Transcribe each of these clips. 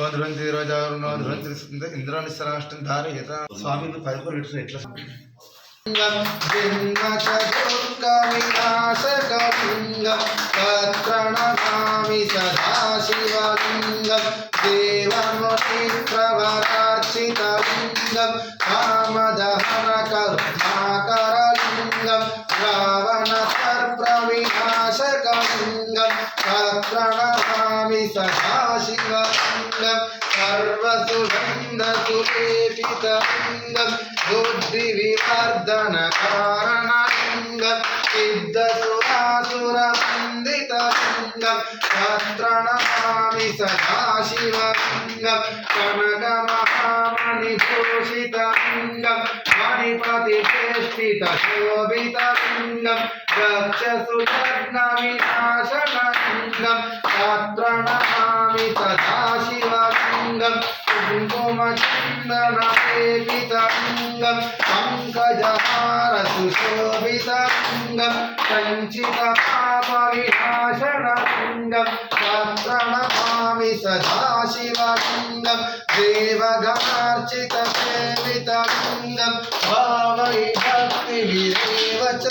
ఓ ధ్రువంతి రోజారుణో ధ్రువంతి ఇంద్రాన్ని సరాష్టం ధారయత స్వామి పదకొండు లీటర్లు ఎట్లా జన్మచతుర్గవినాశకలింగం తత్ప్రణమామి సదాశివలింగం దేవమునిప్రవరార్చితలింగం सुलेपितङ्गं दोद्रिविमर्दनकारणङ्गं सिद्धसुरासुरवन्दितङ्गं शास्त्रणमामि सदाशिवङ्गं कनकमहामणिभूषितङ्गं मणिपतिचेष्टितशोभितलिङ्गं दक्षसुलग्नविनाशनलिङ्गं రక్షసులగ్నవినాశనలింగం తత్ప్రణమామి సదాశివలింగం కుంకుమచందనలేపితలింగం పంకజహారసుశోభితలింగం సంచితపాపవినాశనలింగం తత్ప్రణమామి సదాశివలింగం దేవగణార్చితసేవితలింగం భావై భక్తి చ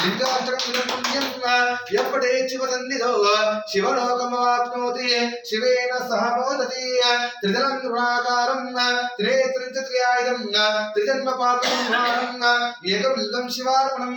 లింగాష్టకం పుణ్యం ఎప్పుడే శివసన్నిధో శివలోకమాప్నోతి శివేన సహ మోదతి త్రిదలం గుణాకారం త్రినేత్రం త్రియాయుధం త్రిజన్మ పాపం ఏకబిల్లం శివార్పణం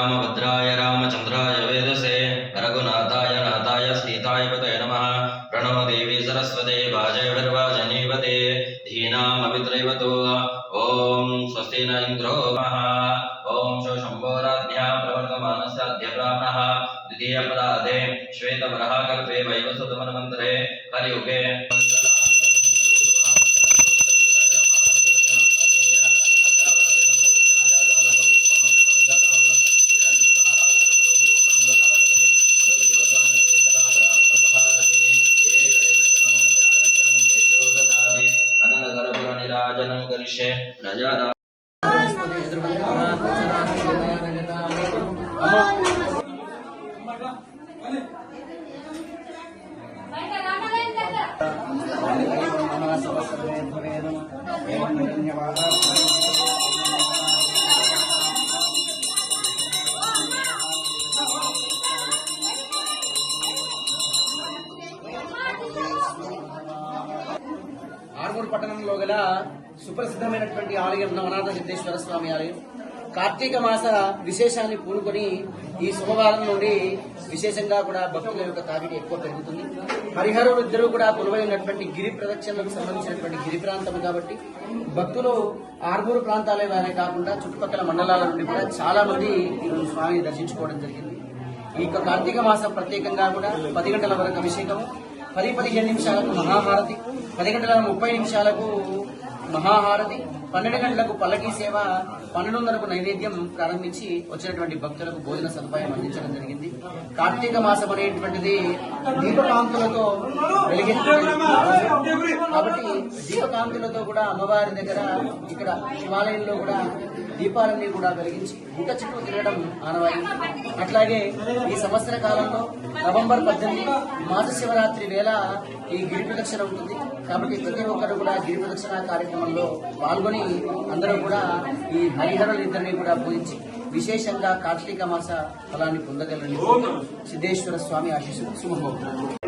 स्वस्तेन इन्द्रो मः ॐ शो शम्भोराध्या प्रवर्तमानस्य अध्यब्राह्मणः द्वितीयपराधे श्वेतवरः कल्पे वैवसुतमन्वन्तरे राजनं करिष्ये प्रजादा ఆర్మూర్ పట్టణంలో గల సుప్రసిద్ధమైనటువంటి ఆలయం నవనాథ సిద్ధేశ్వర స్వామి ఆలయం. కార్తీక మాస విశేషాన్ని పూనుకొని ఈ సోమవారం నుండి విశేషంగా కూడా భక్తుల యొక్క తాకిడి ఎక్కువ పెరుగుతుంది. హరిహరులు ఇద్దరు కూడా కొలువైనటువంటి గిరి ప్రదక్షిణలకు సంబంధించినటువంటి గిరి ప్రాంతం కాబట్టి భక్తులు ఆర్మూరు ప్రాంతాలే వారే కాకుండా చుట్టుపక్కల మండలాల నుండి కూడా చాలా మంది ఈరోజు స్వామిని దర్శించుకోవడం జరిగింది. ఈ యొక్క కార్తీక మాసం ప్రత్యేకంగా కూడా పది గంటల వరకు అభిషేకము పది పదిహేను నిమిషాలకు మహాహారతి పది గంటల ముప్పై నిమిషాలకు మహాహారతి. పన్నెండు గంటలకు పల్లకీ సేవ పన్నెండున్నరకు నైవేద్యం ప్రారంభించి వచ్చినటువంటి భక్తులకు భోజన సదుపాయం అందించడం జరిగింది. కార్తీక మాసం అనేటువంటిది దీపకాంతులతో కాబట్టి దీపకాంతులతో కూడా అమ్మవారి దగ్గర ఇక్కడ శివాలయంలో కూడా దీపాలన్నీ కూడా వెలిగించి గుట్ట చుట్టూ తిరగడం ఆనవాయి. అట్లాగే ఈ సంవత్సర కాలంలో నవంబర్ పద్దెనిమిది మాస శివరాత్రి వేళ ఈ గిరి ప్రదక్షిణ ఉంటుంది. కాబట్టి ప్రతి ఒక్కరు కూడా గిరి ప్రదక్షిణ కార్యక్రమంలో పాల్గొని అందరూ కూడా ఈ హరిహరులు ఇద్దరిని కూడా పూజించి విశేషంగా కార్తీక మాస ఫలాన్ని పొందగలని సిద్ధేశ్వర స్వామి ఆశీస్సులు. శుభమవుతున్నాను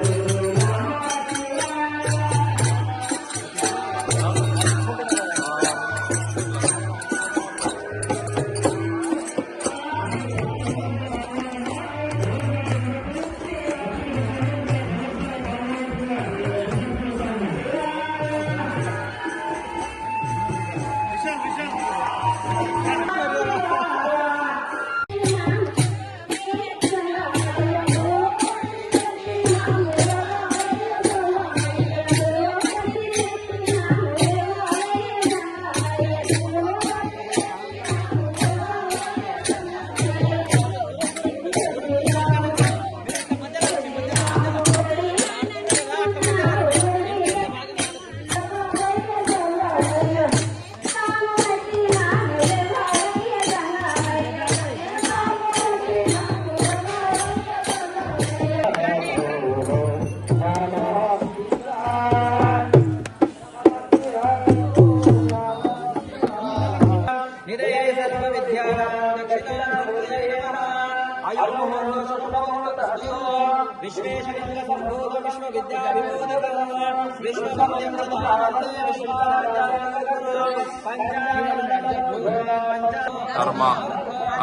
ಕರ್ಮ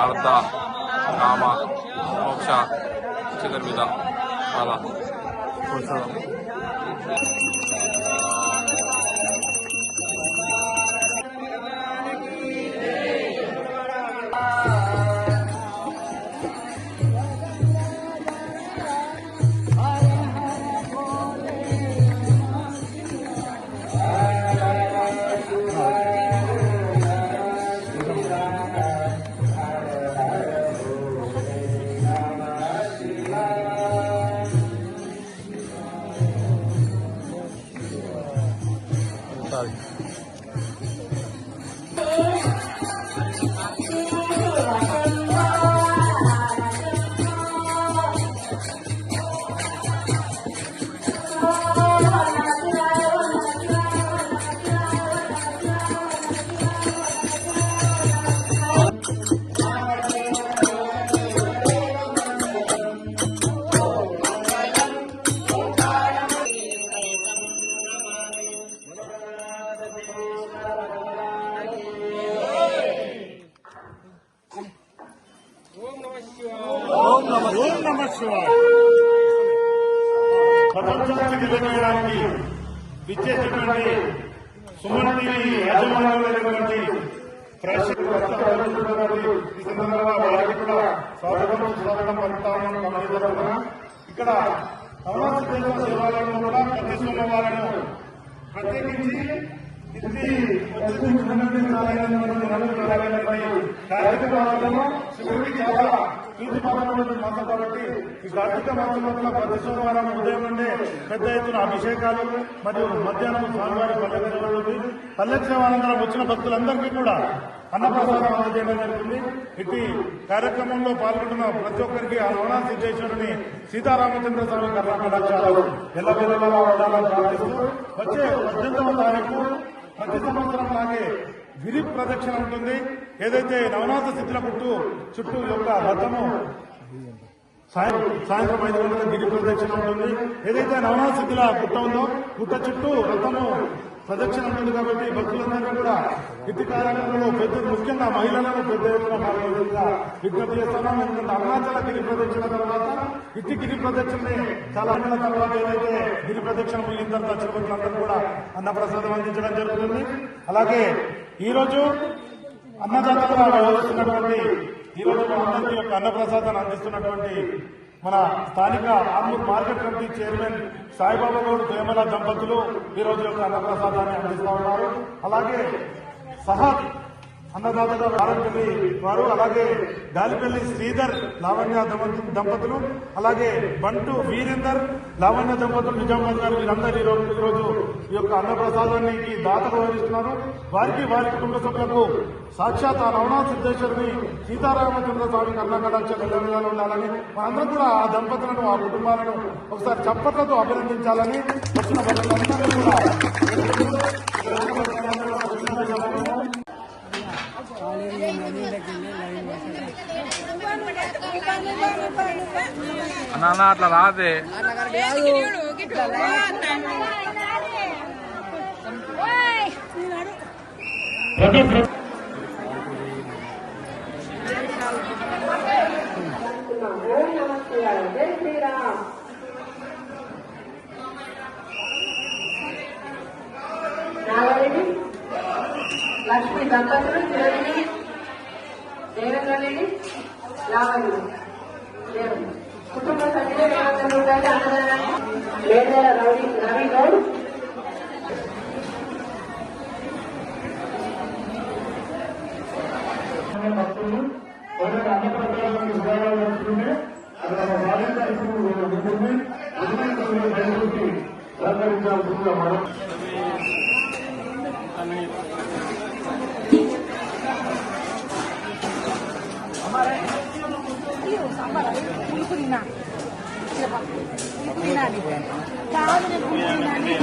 ಅರ್ಥ ಕಾಮ ಮೋಕ್ಷ ಚತುರ್ವಿಧ ಫಲ ప్రపంచానికి తెలియజేయడానికి విచ్చేసినటువంటి సుమన్ టీవీ యాజమాన్యులైనటువంటి ఈ సందర్భంగా వారికి కూడా స్వాగతం స్వాగతం పలుకుతామని గమనించగలరా ఇక్కడ నవరాత్రి శివాలయంలో కూడా ప్రతి సోమవారం ప్రత్యేకించి కార్యక్రమాలను శివుడికి చాలా ప్రీతిపాత్రమైన మాసం కాబట్టి ఈ కార్తీక మాసంలో ప్రతి సోమవారం ఉదయం నుండే పెద్ద ఎత్తున అభిషేకాలు మరియు మధ్యాహ్నం స్వామివారి పల్లె జరుగుతుంది పల్లె సేవానంతరం వచ్చిన భక్తులందరికీ కూడా అన్నప్రసాదం అందజేయడం జరుగుతుంది. ఇటు కార్యక్రమంలో పాల్గొంటున్న ప్రతి ఒక్కరికి ఆ నవనా సిద్ధేశ్వరుని సీతారామచంద్ర స్వామి కర్ణాటకాలు ఎల్లవేళలా ఉండాలని ప్రార్థిస్తూ వచ్చే పద్దెనిమిదవ తారీఖు ప్రతి సంవత్సరం లాగే గిరి ప్రదక్షిణ ఉంటుంది. ఏదైతే నవనాథ శిథిల పుట్టు చుట్టూ యొక్క రథము సాయం- సాయంత్రం ఐదు గంటల గిరి ప్రదక్షిణ ఉంటుంది. ఏదైతే నవనాథ శిథిల పుట్ట ఉందో పుట్ట చుట్టూ రథము ప్రదక్షిణ ఉంటుంది కాబట్టి భక్తులందరూ కూడా ఇటు కార్యక్రమంలో పెద్ద ముఖ్యంగా మహిళలను పెద్ద ఎత్తున విజ్ఞప్తి చేస్తున్నాం. ఎందుకంటే అరుణాచల గిరి ప్రదక్షిణ తర్వాత ఇటు గిరి ప్రదక్షిణ చాలా నెలల తర్వాత ఏదైతే గిరి ప్రదక్షిణ ముగిన తర్వాత తిరుపతులందరూ కూడా అన్నప్రసాదం అందించడం జరుగుతుంది. అలాగే ఈ రోజు అన్నదాతలుగా వ్యవహరిస్తున్నటువంటి ఈ రోజు మనందరికీ యొక్క అన్నప్రసాదాన్ని అందిస్తున్నటువంటి మన స్థానిక Armoor market committee chairman Saibaba Goud ప్రేమల దంపతులు ఈ రోజు యొక్క అన్నప్రసాదాన్ని అందిస్తా ఉన్నారు. అలాగే సహా అన్నదాతగా వారంపల్లి వారు అలాగే గాలిపల్లి శ్రీధర్ లావణ్య దంపతులు అలాగే బంటు వీరేందర్ లావణ్య దంపతులు నిజామాబాద్ గారు వీరందరూ ఈ రోజు ఈ రోజు ఈ యొక్క అన్నప్రసాదానికి దాతగా వహిస్తున్నారు వారికి వారి కుటుంబ సభ్యులకు సాక్షాత్ ఆ రమణా సిద్ధేశ్వరిని సీతారామచంద్ర స్వామి కర్ణాకటాక్ష విధాలు ఉండాలని మనందరం కూడా ఆ దంపతులను ఆ కుటుంబాలను ఒకసారి చప్పట్లతో అభినందించాలని వచ్చిన భక్తులందరినీ కూడా నాన్న అట్లా రాదే. నాగరెడ్డి లక్ష్మి దంపతులు చిరంజీవి దేవేంద్ర రెడ్డి లావణ్య சாம்பார் புளிப்புதினா புளிப்புதினா காவிரி புளிப்புதினா